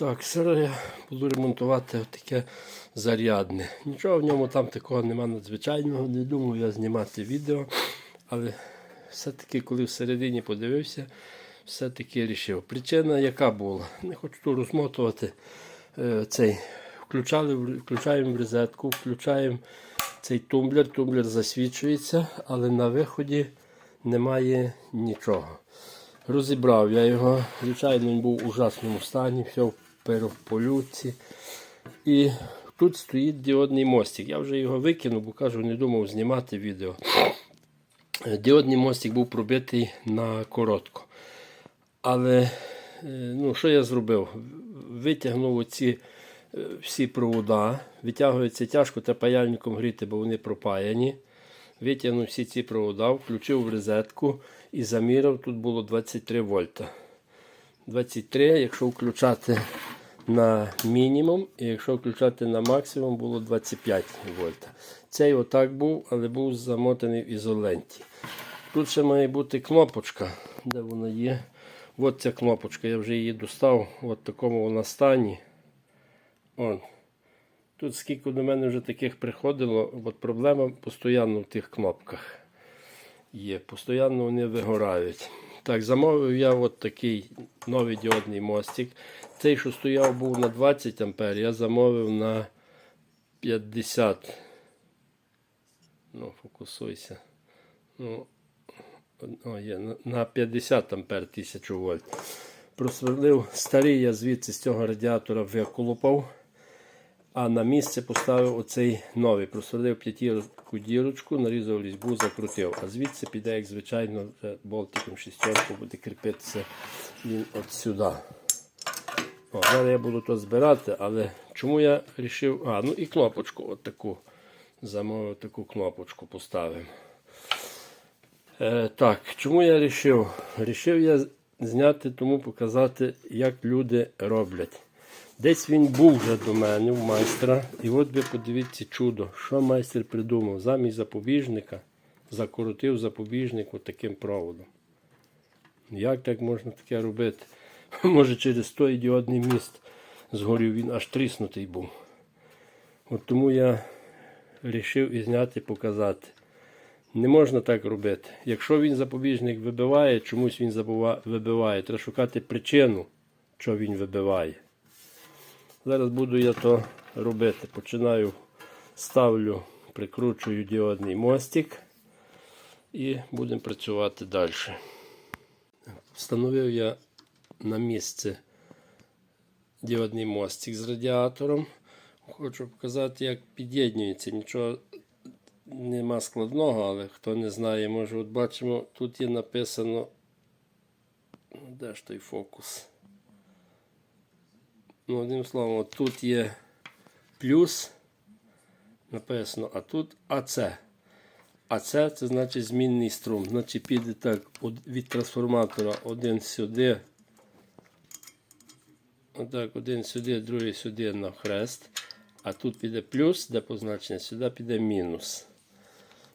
Так, зараз я буду ремонтувати таке зарядне. Нічого в ньому там такого нема надзвичайного, не думав я знімати відео, але все-таки, коли всередині подивився, все-таки рішив. Причина яка була? Не хочу тут розмотувати е, цей. Включали, включаємо в розетку, включаємо цей тумблер, тумблер засвічується, але на виході немає нічого. Розібрав я його. Звичайно, він був в ужасному стані, все в переполюці. І тут стоїть діодний мостик. Я вже його викинув, бо кажу, не думав знімати відео. Діодний мостик був пробитий на коротко. Але е, ну, що я зробив? Витягнув оці е, всі провода. Витягується тяжко та паяльником гріти, бо вони пропаяні. Витягнув всі ці провода, включив в розетку і заміряв, тут було 23 вольта. 23, якщо включати на мінімум, і якщо включати на максимум, було 25 вольта. Цей отак був, але був замотаний в ізоленті. Тут ще має бути кнопочка. Де вона є? От ця кнопочка, я вже її достав, в такому вона стані. Он. Тут скільки до мене вже таких приходило, от проблема постійно в тих кнопках є. Постійно вони вигорають. Так, замовив я от такий новий діодний мостик. Цей, що стояв, був на 20 А, я замовив на 50. Ну, фокусуйся. Ну, о, є, на- на 50 ампер 1000 вольт. Просверлив старий, я звідси з цього радіатора виколупав. А на місце поставив оцей новий. Просверлив п'ятірку дірочку, нарізав різьбу, закрутив. А звідси піде, як звичайно, вже болтиком шістерку буде кріпитися він от сюди. О, зараз я буду то збирати, але чому я вирішив. А, ну і кнопочку от таку. Замовив таку кнопочку поставимо. Е, так, чому я вирішив? Рішив я зняти, тому показати, як люди роблять. Десь він був вже до мене, у майстра. І от ви подивіться чудо, що майстер придумав. Замість запобіжника закоротив запобіжник таким проводом. Як так можна таке робити? Може через той діодний міст згорів він аж тріснутий був. От тому я вирішив і зняти, показати. Не можна так робити. Якщо він запобіжник вибиває, чомусь він вибиває. Треба шукати причину, що він вибиває. Зараз буду я то робити. Починаю, ставлю, прикручую діодний мостик і будемо працювати далі. Встановив я на місце діодний мостик з радіатором. Хочу показати, як під'єднюється. Нічого нема складного, але хто не знає, може, от бачимо, тут є написано. Ну, Де ж той фокус? Ну, одним словом, тут є плюс, написано, а тут АЦ. АЦ це значить змінний струм. Значить піде так від трансформатора один сюди. Отак, один сюди, другий сюди на хрест. А тут піде плюс, де позначення, сюди піде мінус.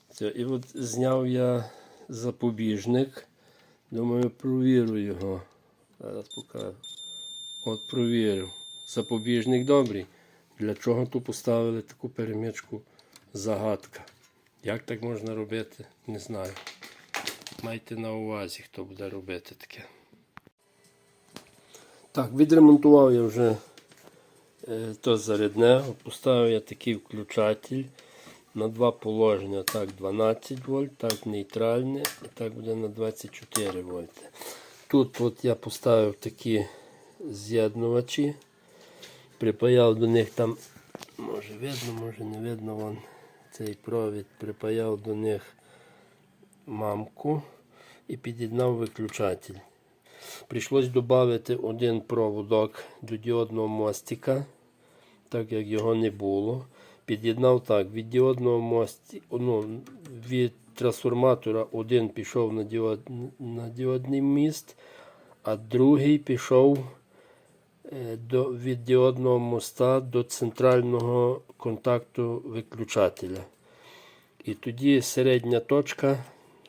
Це, і от зняв я запобіжник. Думаю, провірю його. Зараз покажу. От провірив. Запобіжник добрий. Для чого тут поставили таку перемічку загадка? Як так можна робити, не знаю. Майте на увазі, хто буде робити таке. Так, відремонтував я вже е, то зарядне. Поставив я такий включатель на два положення. Так, 12 вольт, так нейтральне, і так буде на 24 вольти. Тут от я поставив такі з'єднувачі. Припаяв до них там, може видно, може не видно вон цей провід, припаяв до них мамку і під'єднав виключатель. Прийшлось додати один проводок до діодного мостика, так як його не було. Під'єднав так, від діодного мостика, ну, від трансформатора один пішов на, діод, на діодний міст, а другий пішов від діодного моста до центрального контакту виключателя. І тоді середня точка,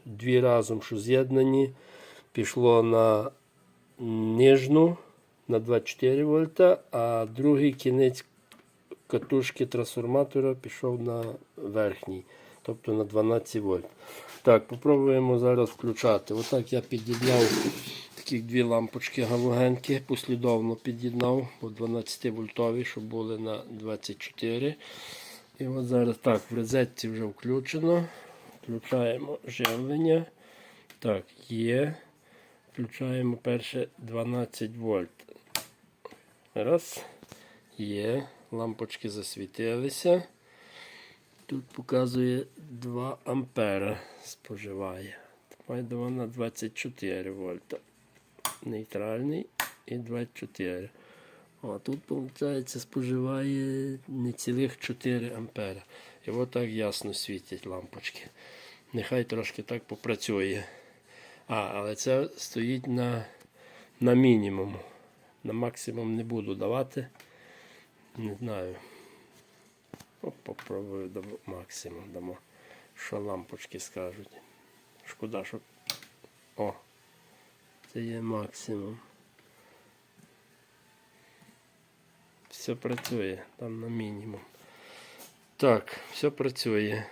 дві разом, що з'єднані, пішло на нижну, на 24 вольта, а другий кінець катушки трансформатора пішов на верхній, тобто на 12 вольт. Так, попробуємо зараз включати. Отак я під'єднав такі дві лампочки галогенки, послідовно під'єднав по 12 вольтові, щоб були на 24. І от зараз так, в розетці вже включено. Включаємо живлення. Так, є. Включаємо перше 12 вольт. Раз. Є. Лампочки засвітилися. Тут показує 2 ампера споживає. Тепер вона 24 вольта. Нейтральний і 24. А тут, виходить, споживає не цілих 4 ампера. І от так ясно світять лампочки. Нехай трошки так попрацює. А, але це стоїть на, на мінімум. На максимум не буду давати. Не знаю. Попробую до максимум дамо. Що лампочки скажуть. Шкода, що. О! Це є максимум. Все працює, там на мінімум. Так, все працює.